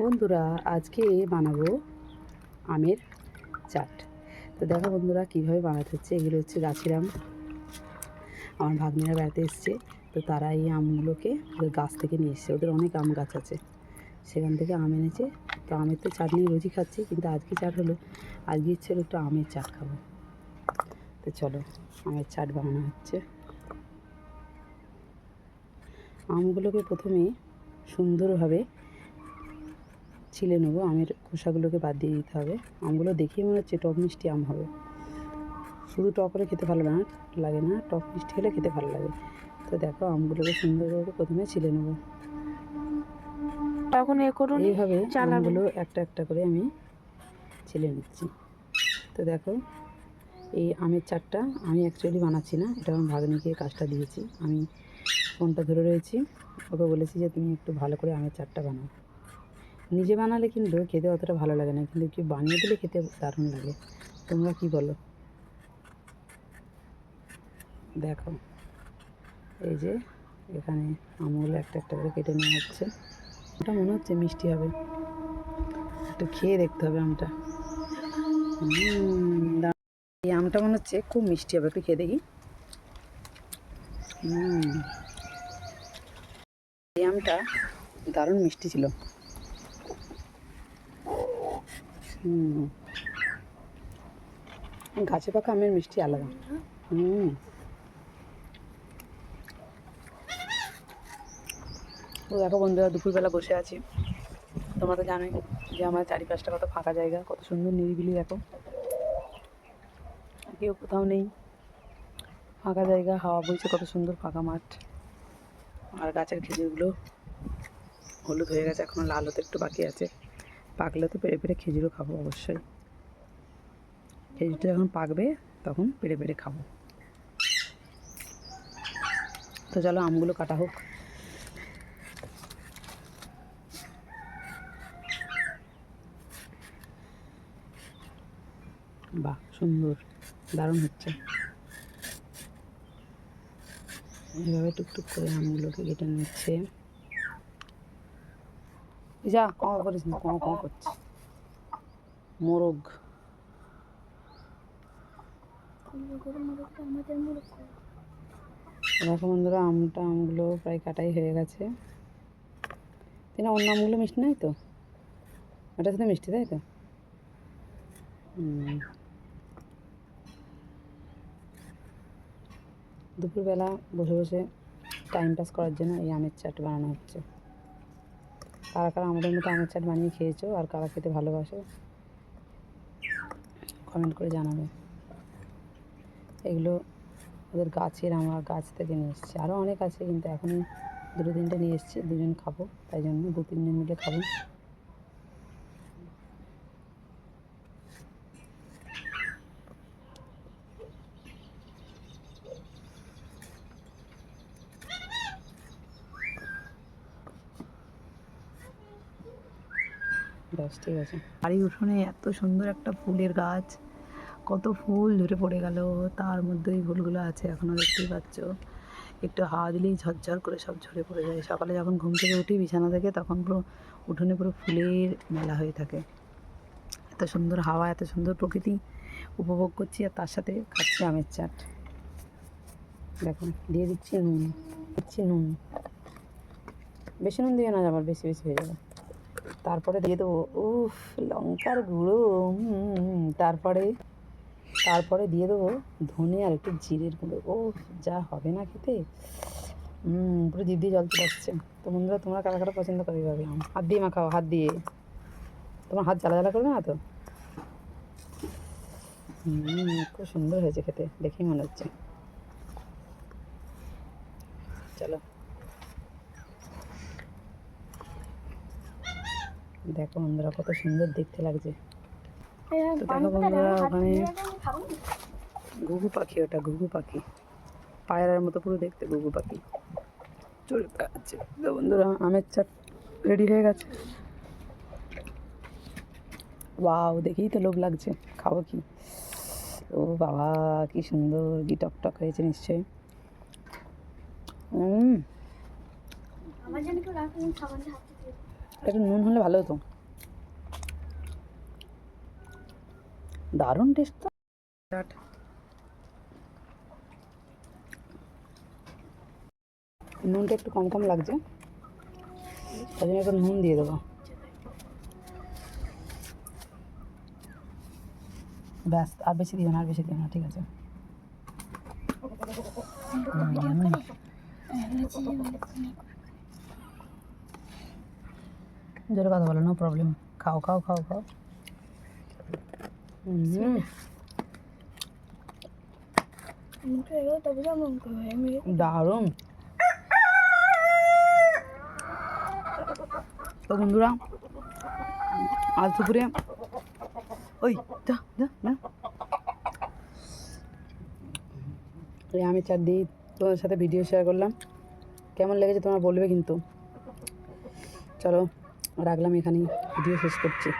বন্ধুরা, আজকে বানাবো আমের চাট। তো দেখো বন্ধুরা, কীভাবে বানাতে হচ্ছে? এগুলো হচ্ছে গাছের আম। আমার ভাগ্নিরা বেড়াতে এসছে, তো তারা এই আমগুলোকে ওদের গাছ থেকে নিয়ে এসছে। ওদের অনেক আম গাছ আছে। সেখান থেকে আম এনেছে। তো আমের তো চাট চাটনি রোজই খাচ্ছি, কিন্তু আজকে চাট হলো। আজকে ইচ্ছে হলো একটু আমের চাট খাব। তো চলো, আমের চাট বানানো হচ্ছে। আমগুলোকে প্রথমে সুন্দরভাবে ছিলে নেব আমের খোসাগুলোকে বাদ দিয়ে দিতে হবে। আমগুলো দেখেই মনে হচ্ছে টক মিষ্টি আম হবে। শুধু টক করে খেতে ভালো না লাগে না টক মিষ্টি হলে খেতে ভালো লাগে। তো দেখো আমগুলোকে সুন্দরভাবে প্রথমে ছিলে নেব। তখন এ করুন এইভাবে চালাবো। আমগুলো একটা একটা করে আমি ছিলে নিচ্ছি। তো দেখো এই আমের চাটটা আমি অ্যাকচুয়ালি বানাচ্ছি না এটা আমার ভাগ্নিকে কাজটা দিয়েছি। আমি ফোনটা ধরে রয়েছি ওকে বলেছি যে তুমি একটু ভালো করে আমের চাটটা বানাও। নিজে বানালে কিন্তু খেতে অতটা ভালো লাগে না, কিন্তু কেউ বানিয়ে দিলে খেতে দারুণ লাগে। তোমরা কি বলো? দেখো, এই যে এখানে আমগুলো একটা একটা করে কেটে নেওয়া হচ্ছে। ওটা মনে হচ্ছে মিষ্টি হবে। একটু খেয়ে দেখতে হবে আমটা। এই আমটা মনে হচ্ছে খুব মিষ্টি হবে, একটু খেয়ে দেখি। এই আমটা দারুণ মিষ্টি ছিল হুম গাছে পাকা আমের মিষ্টি আলাদা। হুম। দেখো বন্ধুরা, দুপুরবেলা বসে আছি। তোমরা তো জানোই যে আমার চারিপাশটা কত ফাঁকা জায়গা, কত সুন্দর নিরিবিলি দেখো। কেউ কোথাও নেই। ফাঁকা জায়গা, হাওয়া বইছে, কত সুন্দর ফাঁকা মাঠ। আর গাছের খেজুরগুলো হলুদ হয়ে গেছে এখনও লাল হতে একটু বাকি আছে। পাকলে তো পেড়ে পেড়ে খেজুরও খাব অবশ্যই। খেজুরটা যখন পাকবে, তখন পেড়ে পেড়ে খাব। তো চলো আমগুলো কাটা হোক। বাহ, সুন্দর, দারুণ হচ্ছে। এভাবে টুকটুক করে আমগুলোকে কেটে নিচ্ছে। যা কমা করিস না কমা কমা করছে। মোরগ। দেখো বন্ধুরা, আমটা, আমগুলো প্রায় কাটাই হয়ে গেছে। না অন্য আমগুলো মিষ্টি নয় তো? ওটা শুধু মিষ্টি, তাই তো? দুপুরবেলা বসে বসে টাইম পাস করার জন্য এই আমের চাট বানানো হচ্ছে। কারা কারা আমাদের মতো আমের চাট বানিয়ে খেয়েছো আর কারা খেতে ভালোবাসো? কমেন্ট করে জানাবে। এগুলো ওদের গাছের আমরা গাছ থেকে নিয়ে এসেছি। আরও অনেক আছে কিন্তু এখন দুটো তিনটে নিয়ে এসেছি, দুজন খাব, তাই জন্য দু তিনজন মিলে খাব। ব্যাস, ঠিক আছে। বাড়ির উঠোনে এত সুন্দর একটা ফুলের গাছ, কত ফুল ঝরে পড়ে গেল, তার মধ্যে ওই ফুলগুলো আছে এখনও দেখতেই পাচ্ছ। একটু হাওয়া দিলেই ঝরঝর করে সব ঝরে পড়ে যায়। সকালে যখন ঘুম থেকে উঠি বিছানা থেকে, তখন পুরো উঠোনে পুরো ফুলের মেলা হয়ে থাকে। এত সুন্দর হাওয়া, এত সুন্দর প্রকৃতি উপভোগ করছি, আর তার সাথে খাচ্ছি আমের চাট। দেখো, দিয়ে দিচ্ছি নুন দিচ্ছি নুন। বেশি নুন দিয়ে না, আবার বেশি বেশি হয়ে যাবে। তারপরে দিয়ে দেবো, উফ, লঙ্কার গুঁড়ো তারপরে তারপরে দিয়ে দেবো ধনে আর একটু জিরের গুঁড়ো। ও যা হবে না খেতে। পুরো জিভ দিয়ে জল চলে আসছে। তো বন্ধুরা, তোমরা কারা কারা পছন্দ করবে আম হাত দিয়ে মাখাও, হাত দিয়ে। তোমার হাত জ্বালা জ্বালা করবে না তো? খুব সুন্দর হয়েছে খেতে, দেখেই মনে হচ্ছে। চলো। দেখো বন্ধুরা কত সুন্দর দেখতে লাগছে। তো দেখো বন্ধুরা ওখানে ঘুঘু পাখি ওটা ঘুঘু পাখি। পায়রার মতো পুরো দেখতে ঘুঘু পাখি। চলে বেড়াচ্ছে তো বন্ধুরা আমের চাট রেডি হয়ে গেছে। ওয়াও দেখেই তো লোভ লাগছে। খাব কি? ও বাবা কি সুন্দর কি টক টক হয়েছে নিশ্চয়ই। হুম আমার জন্য কেউ রাখুন খাবার একটু নুন হলে ভালো হতো দারুণ টেস্ট তো নুনটা একটু কম কম লাগছে তাই জন্য একটু নুন দিয়ে দেবো ব্যাস আর বেশি দিও না আর বেশি দিও না ঠিক আছে হুম। জোরে কথা বলো নো প্রবলেম খাও খাও খাও খাও। দারুণ। তো বন্ধুরা আজ দুপুরে ওই আমি চার দিয়ে তোমাদের সাথে ভিডিও শেয়ার করলাম। কেমন লেগেছে তোমরা বলবে কিন্তু। চলো রাখলাম এখানেই ভিডিও শেষ করছি।